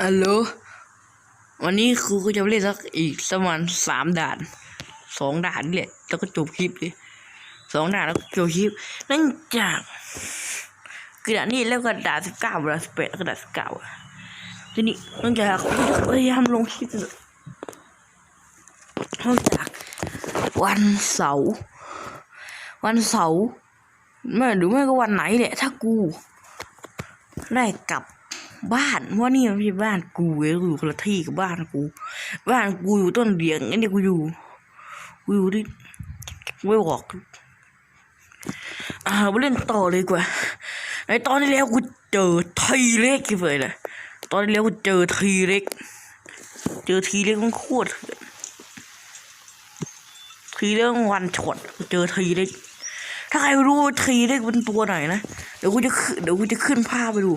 ฮัลโหล วันนี้ครูก็จะเล่นสักอีกประมาณสามด่าน สองด่านนี่แหละ แล้วก็จบคลิปเลยสองด่านแล้วก็จบคลิปเนื่องจากคือด่านนี้แล้วก็ด่านสิบเก้าด่านสิบแปดแล้วก็ด่านสิบเก้าทีนี้เนื่องจากผมจะพยายามลงคลิปเนื่องจากวันเสาร์วันเสาร์ไม่หรือไม่ก็วันไหนแหละ ถ้ากู ได้กลับ บ้านเพรานี่มันไม่ใช่บ้านกูเว้ยกูอยู่คนละที่กับบ้านกู บ้านกูอยู่ต้นเดียงอันนี้กูอยู่กูอยู่ที่ไม่บอกอ่าไปเล่นต่อเลยกว่าในตอนที่แล้วกูเจอทีเล็กกี่เลยนะตอนที่แล้วกูเจอทีเล็ก เจอทีเล็กมันโคตรทีเล็กวันช็อตเจอทีเล็กถ้าใครรู้ทีเล็กเป็นตัวไหนนะเดี๋ยวกูจะเดี๋ยวกูจะขึ้นภาพไปดู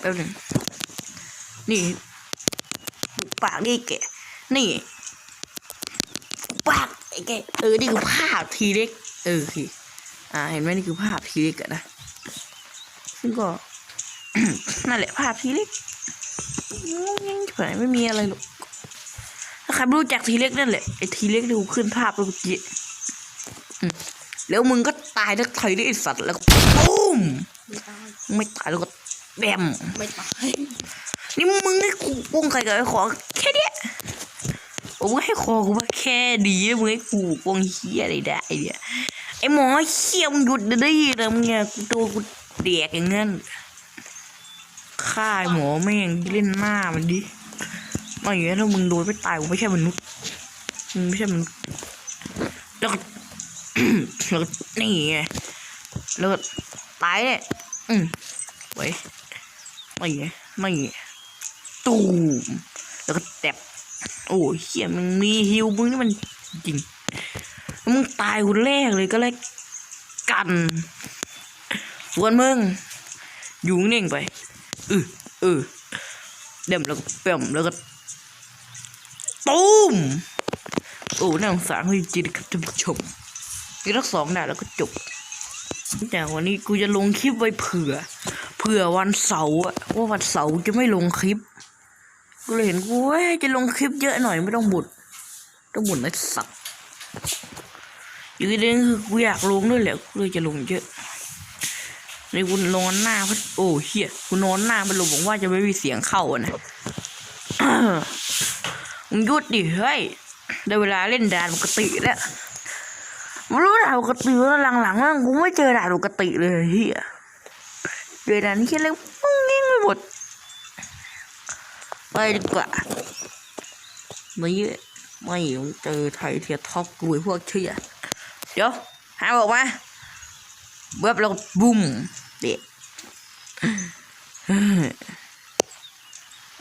แป๊บหนึงนี่ปากนี่แกนี่ปากไอ้แกเออนี่คือภาพทีเล็กเออคืออ่า เห็นไหมนี่คือภาพทีเล็กอะนะซึ่งก็นั่นแหละภาพทีเล็กยังเฉยไม่มีอะไรหรอกถ้าใครไม่รู้จักทีเล็กนั่นแหละไอ้ทีเล็กที่กูขึ้นภาพเมื่อกี้แล้วมึงก็ตายทั้งไทยด้วยไอ้สัตว์แล้วปุ้ม ไม่ตายไม่ตายแล้วก็แบมไม่ตายนี่มึงให้กูป้องใครกับไอ้ขอแค่เนี้ยโอ้มึงให้คอกูมาแค่ดีมึงให้กูป้องเฮียอะไรได้เนี่ยไอ้หมอเขี้ยมงหยุดได้เลยมึงเนี่ยกูโดนกูแดกอย่างงั้นฆ่าไอ้หมอแม่งเล่นหน้ามันดิไม่อย่างนี้นถ้ามึงโดนไม่ตายกูไม่ใช่มนุษย์มึงไม่ใช่มนุษย์แล้วก็แล้วก็นี่ไงแล้วก็ ตายเนี่ยอืมไว้ไม่ไงไม่ไงตูมแล้วก็แตบโอ้ยเฮียมึงมีฮิวมึงนี่มันจริงแล้วมึงตายคนแรกเลยก็เลยกันส่วนมึงอยู่นิ่งไปเออเออเดมแล้วก็เปี่ยมแล้วก็ตูมโอ้น่าสงสารเฮ้ยจริงๆครับท่านผู้ชมอีกทักสองด่านแล้วก็จบ แต่วันนี้กูจะลงคลิปไว้เผื่อ เผื่อวันเสาร์อะว่าวันเสาร์จะไม่ลงคลิป กูเลยเห็นกูว้ยจะลงคลิปเยอะหน่อยไม่ต้องบุดต้องบุดไอ้สัตว์อยู่ดีๆคือกูอยากลงด้วยแหละกูเลยจะลงเยอะในกูนอนหน้าพัดโอ้เฮียกูนอนหน้ามันลงบอกว่าจะไม่มีเสียงเข้านะมึงยุดดิเฮ้ยได้เวลาเล่นดานปกติแล้ว ด่าปกติแล้วหลังๆนั่งกูไม่เจอด่าปกติเลยเฮียเด่านนี้แค่เล็กปุ้งนิ่งไปหมด ไปดีกว่าไม่ไม่เจอไทยเทียท็อปกูไอ้พวกเชี่ยเดี๋ยวหาบอกมาเว็บเราบุ้มเด็ก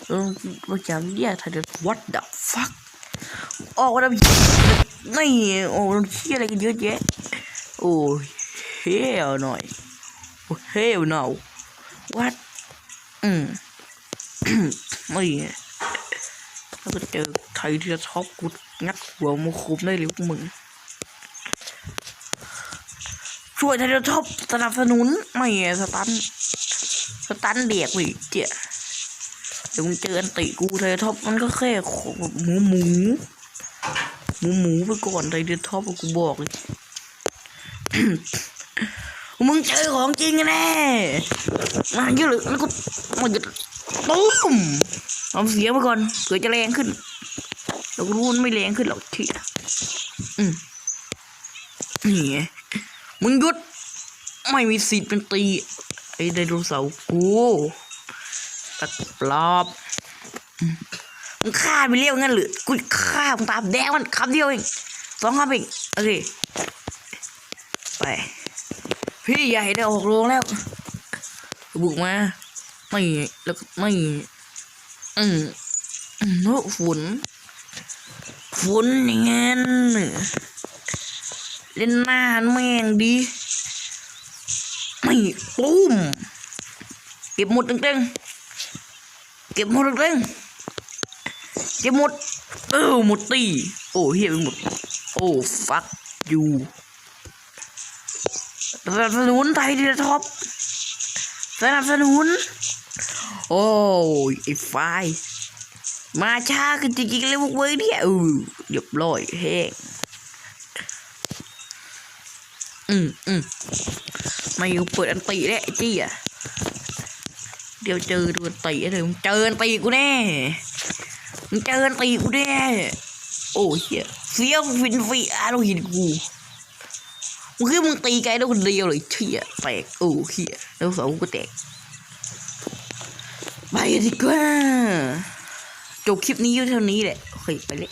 เออว่าจะเรียกไทย what the fuck ออกมาแล้ว นี่โอ้เชี่ยอะไรกันเยอะแยะโอ้เฮลหน่อยโอ้เฮล no what อืมไม่แล้วก็เจอไทยที่จะท็อปกูงัดหัวมาคุมได้เลยพวกมึงช่วยไทยที่ท็อปสนับสนุนไม่สตันสตันเด็กวิเจ้าเดี๋ยวมึงเจออันติกูไทยท็อปมันก็แค่หมูหมู หมูหมูไปก่อนไทยที่ท็อปกูบอกเลย มึงเจอของจริงแน่มาเยอะเลยแล้วก็มันจะตุ้มเอาเสียงไปก่อนเกิดจะแรงขึ้นเราก็รู้มันไม่แรงขึ้นหรอกเที่ยอืมนี่มึงหยุด ไม่มีสิทธิ์เป็นตี ไอ้ไดโนเสาร์กูตะปลอบ มึงฆ่าไปเรียวงั้นหรือกูฆ่ามึงตามแดงมันคำเดียวเองสองคำเองโอเคไปพี่ใหญ่ได้ออกโรงแล้วบุกมาไม่แล้วไม่อืมอืมโอ้ฝนฝนอย่างงั้นเล่นหน้าแม่งดีไม่ปุ้มเก็บหมดตึงๆเก็บหมดตึงๆ เก็บหมด เออหมดตีโอ้เฮียไปหมด โอ้ฟักยูสนับสนุนไทยดีท็อปสนับสนุน โอ้ยไอ้ไฟมาช้ากันจริงๆเลยพวกเว้ยเนี่ยเออเรียบร้อยแห้งอืมอืมไมาอยู่เปิดอันตีแล้วจี้อะเดี๋ยวเจอดูอันตีเลยเจออันตีกูแน่ เจออันตีกูแน่โอ้เฮียเฟี้ยวฟินฟีอาเราเห็นกูมึงคือมึงตีไกลแล้วคนเดียวเลยเฮียแตกโอ้เฮียแล้วเสากูแตกไปดีกว่าจบคลิปนี้อยู่เท่านี้แหละโอเคไปเลย